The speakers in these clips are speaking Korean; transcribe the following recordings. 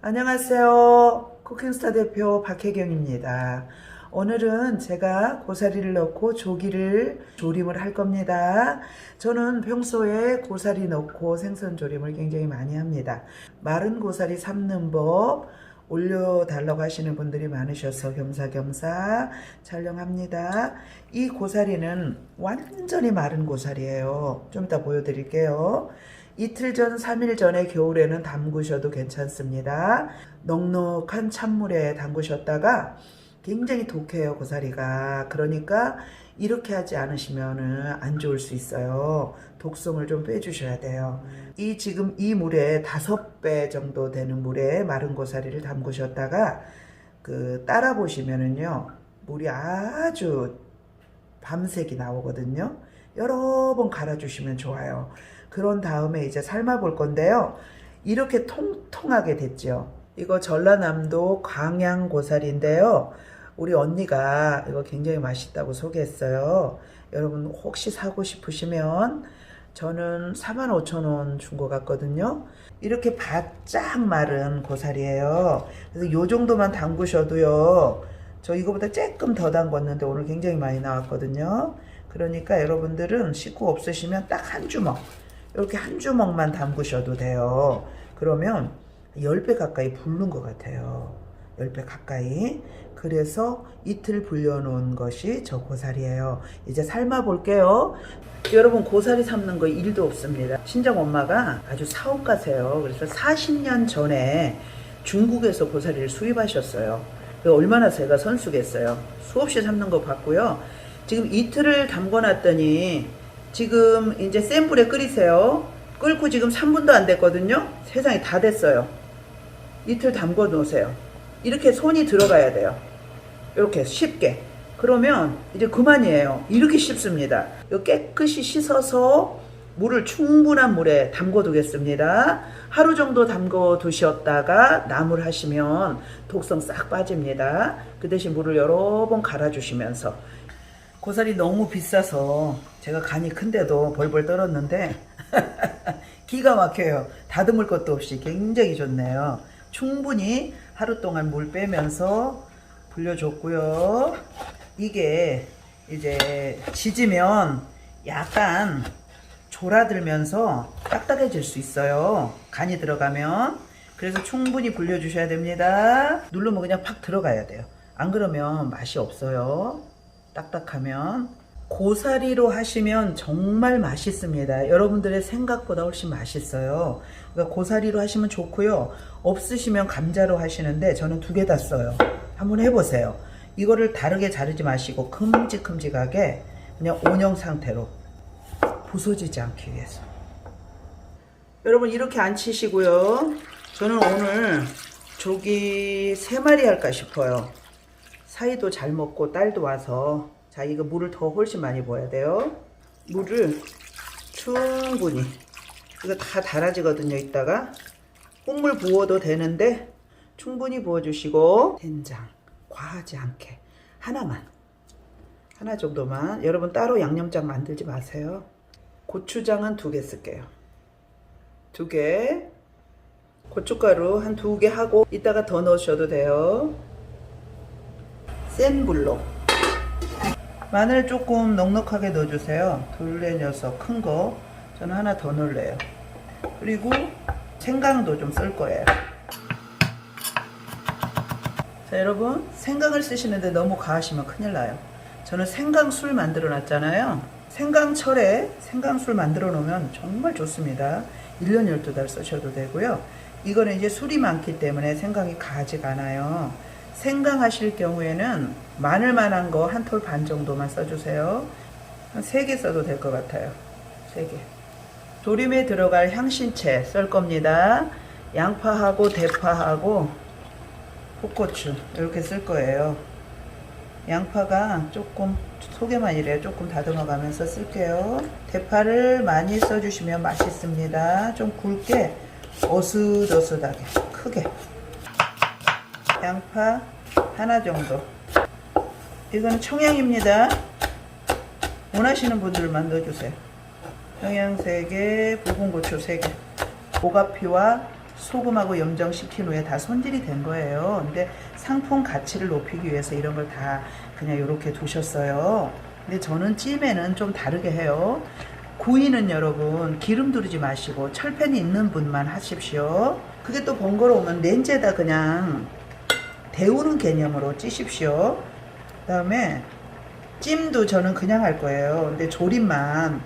안녕하세요. 쿠킹스타 대표 박혜경입니다. 오늘은 제가 고사리를 넣고 조기를 조림을 할 겁니다. 저는 평소에 고사리 넣고 생선 조림을 굉장히 많이 합니다. 마른 고사리 삶는 법 올려달라고 하시는 분들이 많으셔서 겸사겸사 촬영합니다. 이 고사리는 완전히 마른 고사리예요. 좀 이따 보여드릴게요. 이틀 전, 3일 전에 겨울에는 담그셔도 괜찮습니다. 넉넉한 찬물에 담그셨다가 굉장히 독해요, 고사리가. 그러니까 이렇게 하지 않으시면은 안 좋을 수 있어요. 독성을 좀 빼주셔야 돼요. 이 지금 이 물에 다섯 배 정도 되는 물에 마른 고사리를 담그셨다가 그 따라 보시면은요, 물이 아주 밤색이 나오거든요. 여러 번 갈아주시면 좋아요. 그런 다음에 이제 삶아 볼 건데요. 이렇게 통통하게 됐죠. 이거 전라남도 광양 고사리인데요. 우리 언니가 이거 굉장히 맛있다고 소개했어요. 여러분 혹시 사고 싶으시면 저는 45,000원 준 것 같거든요. 이렇게 바짝 마른 고사리예요. 그래서 요 정도만 담그셔도요. 저 이거보다 조금 더 담궜는데 오늘 굉장히 많이 나왔거든요. 그러니까 여러분들은 식구 없으시면 딱 한 주먹 이렇게 한 주먹만 담그셔도 돼요. 그러면 10배 가까이 부른 것 같아요. 10배 가까이. 그래서 이틀 불려놓은 것이 저 고사리예요. 이제 삶아 볼게요. 여러분 고사리 삶는 거 일도 없습니다. 친정 엄마가 아주 사업가세요. 그래서 40년 전에 중국에서 고사리를 수입하셨어요. 그 얼마나 제가 선수겠어요. 수없이 삶는 거 봤고요. 지금 이틀을 담궈 놨더니 지금 이제 센 불에 끓이세요. 끓고 지금 3분도 안 됐거든요. 세상이 다 됐어요. 이틀 담궈 놓으세요. 이렇게 손이 들어가야 돼요. 이렇게 쉽게. 그러면 이제 그만이에요. 이렇게 쉽습니다. 깨끗이 씻어서 물을 충분한 물에 담궈 두겠습니다. 하루 정도 담궈 두셨다가 나물 하시면 독성 싹 빠집니다. 그 대신 물을 여러 번 갈아 주시면서 고사리 너무 비싸서 제가 간이 큰데도 벌벌 떨었는데 기가 막혀요. 다듬을 것도 없이 굉장히 좋네요. 충분히 하루 동안 물 빼면서 불려줬고요. 이게 이제 지지면 약간 졸아들면서 딱딱해질 수 있어요. 간이 들어가면. 그래서 충분히 불려주셔야 됩니다. 누르면 그냥 팍 들어가야 돼요. 안 그러면 맛이 없어요. 딱딱하면. 고사리로 하시면 정말 맛있습니다. 여러분들의 생각보다 훨씬 맛있어요. 그러니까 고사리로 하시면 좋고요. 없으시면 감자로 하시는데 저는 두 개 다 써요. 한번 해보세요. 이거를 다르게 자르지 마시고 큼직큼직하게 그냥 온형 상태로 부서지지 않기 위해서. 여러분 이렇게 안 치시고요. 저는 오늘 조기 세 마리 할까 싶어요. 사이도 잘 먹고 딸도 와서 자 이거 물을 더 훨씬 많이 부어야 돼요. 물을 충분히 이거 다 달아지거든요. 이따가 국물 부어도 되는데 충분히 부어주시고 된장 과하지 않게 하나만 하나 정도만 여러분 따로 양념장 만들지 마세요. 고추장은 두 개 쓸게요. 두 개. 고춧가루 한 두 개 하고 이따가 더 넣으셔도 돼요. 센 불로. 마늘 조금 넉넉하게 넣어주세요. 둘레 녀석 큰 거. 저는 하나 더 넣을래요. 그리고 생강도 좀 쓸 거예요. 자 여러분 생강을 쓰시는데 너무 과하시면 큰일 나요. 저는 생강술 만들어 놨잖아요. 생강철에 생강술 만들어 놓으면 정말 좋습니다. 1년 12달 쓰셔도 되고요. 이거는 이제 술이 많기 때문에 생강이 가지가 않아요. 생강 하실 경우에는 마늘만한 거 한 톨 반 정도만 써주세요. 한 3개 써도 될 것 같아요. 3개. 조림에 들어갈 향신채 썰 겁니다. 양파하고 대파하고 풋고추 이렇게 쓸 거예요. 양파가 조금 속에만 이래요. 조금 다듬어 가면서 쓸게요. 대파를 많이 써주시면 맛있습니다. 좀 굵게 어슷어슷하게 크게 양파 하나 정도 이거는 청양입니다. 원하시는 분들만 넣어주세요. 청양 3개, 붉은 고추 3개 오가피와 소금하고 염정시킨 후에 다 손질이 된 거예요. 근데 상품 가치를 높이기 위해서 이런 걸 다 그냥 이렇게 두셨어요. 근데 저는 찜에는 좀 다르게 해요. 구이는 여러분 기름 두르지 마시고 철팬이 있는 분만 하십시오. 그게 또 번거로우면 렌즈에다 그냥 데우는 개념으로 찌십시오. 그 다음에 찜도 저는 그냥 할 거예요. 근데 조림만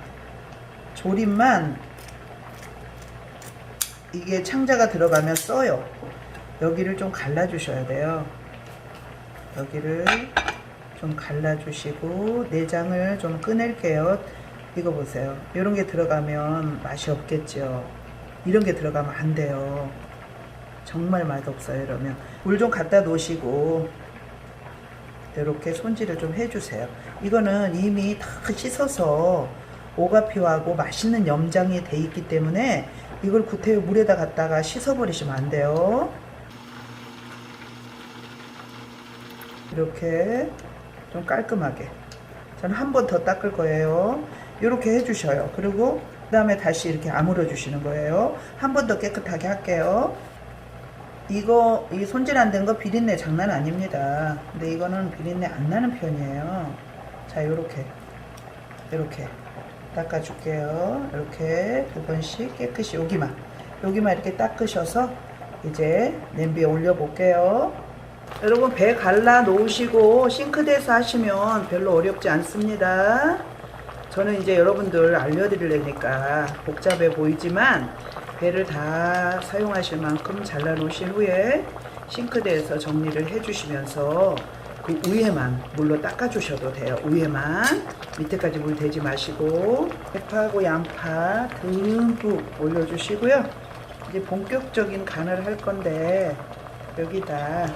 조림만 이게 창자가 들어가면 써요. 여기를 좀 갈라주셔야 돼요. 여기를 좀 갈라주시고 내장을 좀 꺼낼게요. 이거 보세요. 이런 게 들어가면 맛이 없겠죠. 이런 게 들어가면 안 돼요. 정말 맛없어요. 이러면 물 좀 갖다 놓으시고 이렇게 손질을 좀 해주세요. 이거는 이미 다 씻어서 오가피하고 맛있는 염장이 돼 있기 때문에 이걸 구태여 물에다 갖다가 씻어버리시면 안 돼요. 이렇게 좀 깔끔하게. 저는 한 번 더 닦을 거예요. 이렇게 해주셔요. 그리고 그 다음에 다시 이렇게 아물어 주시는 거예요. 한 번 더 깨끗하게 할게요. 이거 이 손질 안 된 거 비린내 장난 아닙니다. 근데 이거는 비린내 안 나는 편이에요. 자, 요렇게 이렇게 닦아줄게요. 이렇게 두 번씩 깨끗이 여기만 여기만 이렇게 닦으셔서 이제 냄비에 올려 볼게요. 여러분 배 갈라 놓으시고 싱크대에서 하시면 별로 어렵지 않습니다. 저는 이제 여러분들 알려드리려니까 복잡해 보이지만 배를 다 사용하실 만큼 잘라 놓으신 후에 싱크대에서 정리를 해주시면서 그 위에만 물로 닦아 주셔도 돼요. 위에만 밑에까지 물 대지 마시고 대파하고 양파 듬뿍 올려주시고요. 이제 본격적인 간을 할 건데 여기다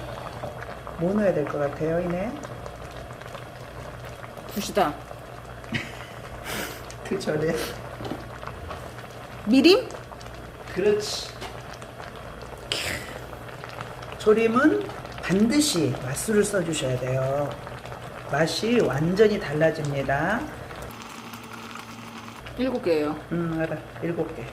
뭐 넣어야 될 것 같아요, 이네? 굿이다. 그 전에 미림? 그렇지. 조림은 반드시 맛술을 써주셔야 돼요. 맛이 완전히 달라집니다. 일곱 개예요. 음, 알아. 일곱 개.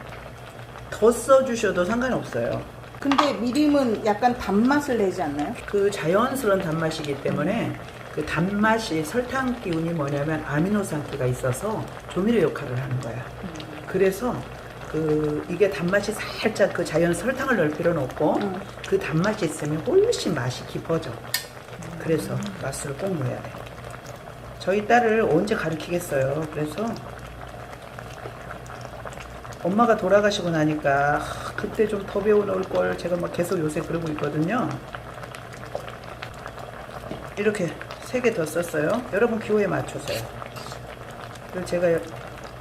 더 써주셔도 상관없어요. 근데 미림은 약간 단맛을 내지 않나요? 그 자연스러운 단맛이기 때문에 그 단맛이 설탕 기운이 뭐냐면 아미노산기가 있어서 조미료 역할을 하는 거야. 그래서 그 이게 단맛이 살짝 그 자연 설탕을 넣을 필요는 없고 음. 그 단맛이 있으면 훨씬 맛이 깊어져. 그래서 맛술을 꼭 넣어야 돼. 저희 딸을 언제 가르치겠어요. 그래서 엄마가 돌아가시고 나니까 아, 그때 좀 더 배워 놓을 걸 제가 막 계속 요새 그러고 있거든요. 이렇게 세 개 더 썼어요. 여러분 기호에 맞추세요. 그리고 제가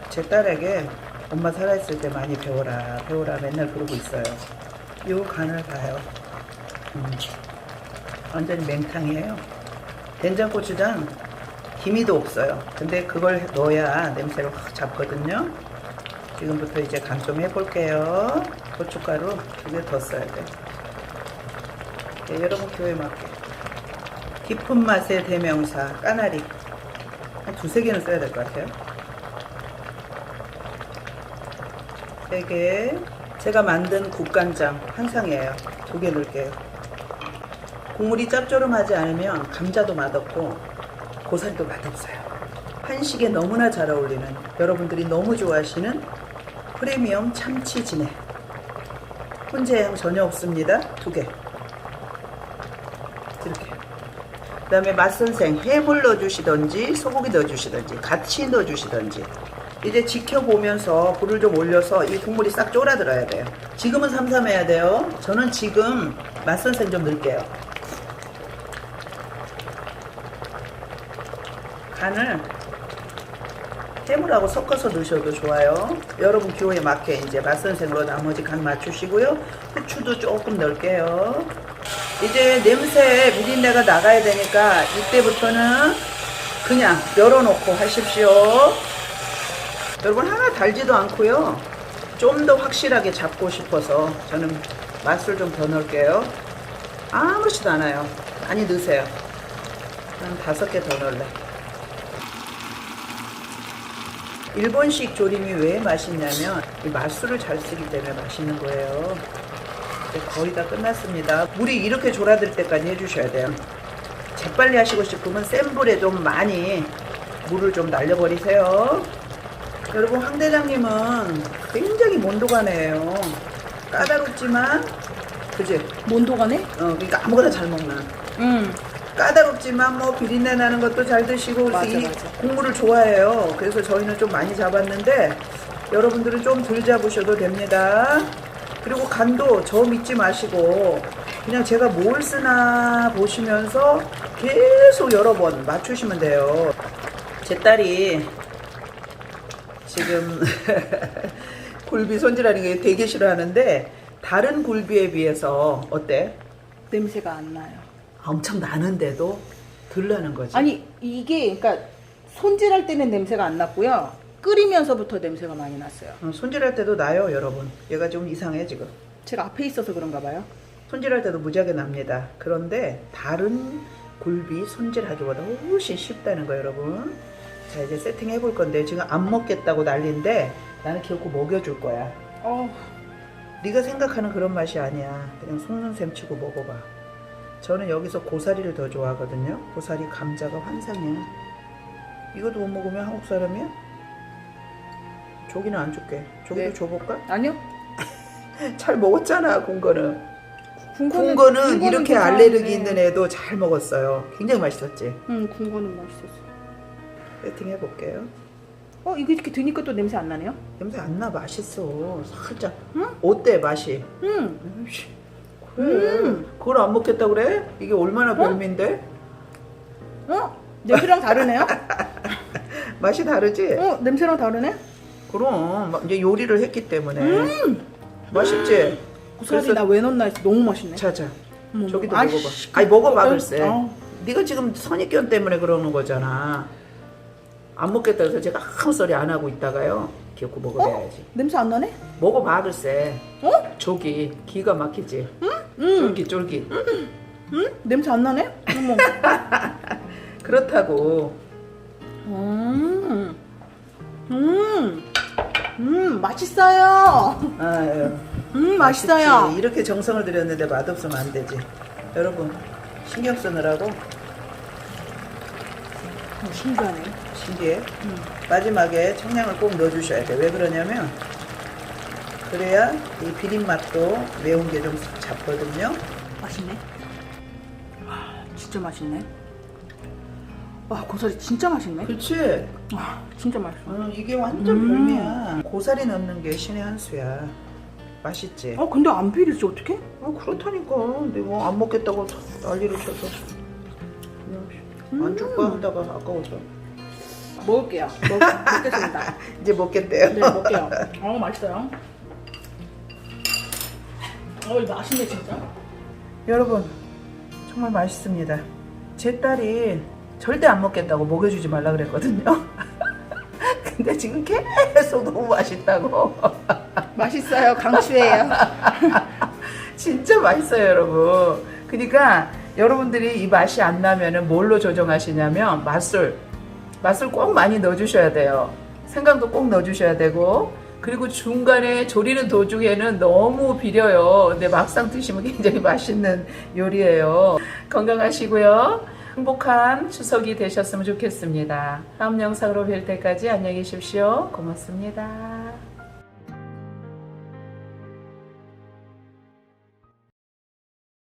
제 딸에게 엄마 살아있을 때 많이 배워라, 배워라 맨날 그러고 있어요. 요 간을 봐요. 음, 완전히 맹탕이에요. 된장고추장 기미도 없어요. 근데 그걸 넣어야 냄새를 확 잡거든요. 지금부터 이제 간 좀 해볼게요. 고춧가루 두 개 더 써야 돼. 네, 여러분 기호에 맞게. 깊은 맛의 대명사 까나리 한 두세 개는 써야 될 것 같아요. 세 개. 제가 만든 국간장 한 상이에요. 두 개 넣을게요. 국물이 짭조름하지 않으면 감자도 맛없고 고사리도 맛없어요. 한식에 너무나 잘 어울리는 여러분들이 너무 좋아하시는 프리미엄 참치 진해. 혼재 향 전혀 없습니다. 두 개. 이렇게. 그 다음에 맛선생 해물 넣어주시던지 소고기 넣어주시던지 같이 넣어주시던지 이제 지켜보면서 불을 좀 올려서 이 국물이 싹 쫄아들어야 돼요. 지금은 삼삼해야 돼요. 저는 지금 맛선생 좀 넣을게요. 간을 해물하고 섞어서 넣으셔도 좋아요. 여러분 기호에 맞게 이제 맛선생으로 나머지 간 맞추시고요. 후추도 조금 넣을게요. 이제 냄새 비린내가 나가야 되니까 이때부터는 그냥 열어놓고 하십시오. 여러분 하나 달지도 않고요. 좀 더 확실하게 잡고 싶어서 저는 맛을 좀더 넣을게요. 아무렇지도 않아요. 많이 넣으세요. 한 다섯 개 더 넣을래. 일본식 조림이 왜 맛있냐면 이 맛술을 잘 쓰기 때문에 맛있는 거예요. 거의 다 끝났습니다. 물이 이렇게 졸아들 때까지 해주셔야 돼요. 재빨리 하시고 싶으면 센 불에 좀 많이 물을 좀 날려버리세요. 여러분 황 대장님은 굉장히 몬도가네요. 까다롭지만 그지? 몬도가네? 어 그러니까 아무거나 잘 먹나. 응. 까다롭지만 뭐 비린내 나는 것도 잘 드시고 그래서 맞아, 이 맞아. 국물을 좋아해요. 그래서 저희는 좀 많이 잡았는데 여러분들은 좀 덜 잡으셔도 됩니다. 그리고 간도 저 믿지 마시고 그냥 제가 뭘 쓰나 보시면서 계속 여러 번 맞추시면 돼요. 제 딸이 지금 굴비 손질하는 게 되게 싫어하는데 다른 굴비에 비해서 어때? 냄새가 안 나요. 엄청 나는데도 덜 나는 거지. 아니 이게 그러니까 손질할 때는 냄새가 안 났고요. 끓이면서부터 냄새가 많이 났어요. 어, 손질할 때도 나요, 여러분. 얘가 좀 이상해 지금. 제가 앞에 있어서 그런가 봐요. 손질할 때도 무지하게 납니다. 그런데 다른 굴비 손질하기보다 훨씬 쉽다는 거 여러분. 자 이제 세팅 해 볼 건데 지금 안 먹겠다고 난리인데 나는 결코 먹여줄 거야. 어, 네가 생각하는 그런 맛이 아니야. 그냥 속는 셈 치고 먹어봐. 저는 여기서 고사리를 더 좋아하거든요. 고사리 감자가 환상이야. 이것도 못 먹으면 한국 사람이야? 조기는 안 줄게. 조기도 네. 줘볼까? 아니요. 잘 먹었잖아, 군 거는. 군군 거는 군 거는 이렇게. 알레르기 있는 애도 잘 먹었어요. 굉장히 맛있었지. 응, 군 거는 맛있었어. 세팅 해볼게요. 어, 이거 이렇게 드니까 또 냄새 안 나네요? 냄새 안 나, 맛있어. 살짝. 응? 어때, 맛이? 응. 그래. 그걸 안 먹겠다 그래? 이게 얼마나 별미인데? 어? 냄새랑 다르네요? 맛이 다르지? 어, 냄새랑 다르네? 그럼 막 이제 요리를 했기 때문에 맛있지? 고사리 그래서- 나왜 넣나 해서 너무 맛있네. 자자 어머, 저기도 어머. 먹어봐 아이씨, 아니 먹어봐 어, 글쎄 어. 네가 지금 선입견 때문에 그러는 거잖아 안 먹겠다 해서 제가 아무 소리 안 하고 있다가요 기어코 먹어야지 냄새 안 나네? 먹어봐 글쎄 어? 저기 기가 막히지 응. 쫄깃쫄깃 응? 냄새 안 나네? 어머. 그렇다고 음. 음. 음, 맛있어요. 아유 음, 맛있어요. 맛있지. 이렇게 정성을 들였는데 맛없으면 안 되지 여러분 신경 쓰느라고 어, 신기하네. 신기해 음. 마지막에 청량을 꼭 넣어주셔야 돼. 왜 그러냐면 그래야 이 비린 맛도 매운 게 좀 잡거든요. 맛있네. 와, 진짜 맛있네. 와, 고사리 진짜 맛있네. 그렇지. 와, 진짜 맛있어. 어, 이게 완전 음. 별미야. 고사리 넣는 게 신의 한 수야. 맛있지. 어, 근데 안 비리지 어떡해? 어, 그렇다니까. 내가 안 먹겠다고 난리를 쳐서 그냥 안 줄까 하다가 아까워서 먹을게요. 먹, 먹겠습니다. 이제 먹겠대요. 네, 먹게요. 어, 맛있어요. 어, 이거 맛있네, 진짜. 여러분 정말 맛있습니다. 제 딸이 절대 안 먹겠다고 먹여주지 말라 그랬거든요. 근데 지금 계속 너무 맛있다고. 맛있어요. 강추해요. 진짜 맛있어요, 여러분. 그러니까 여러분들이 이 맛이 안 나면은 뭘로 조정하시냐면 맛술. 맛술 꼭 많이 넣어주셔야 돼요. 생강도 꼭 넣어주셔야 되고. 그리고 중간에 조리는 도중에는 너무 비려요. 근데 막상 드시면 굉장히 맛있는 요리예요. 건강하시고요. 행복한 추석이 되셨으면 좋겠습니다. 다음 영상으로 뵐 때까지 안녕히 계십시오. 고맙습니다.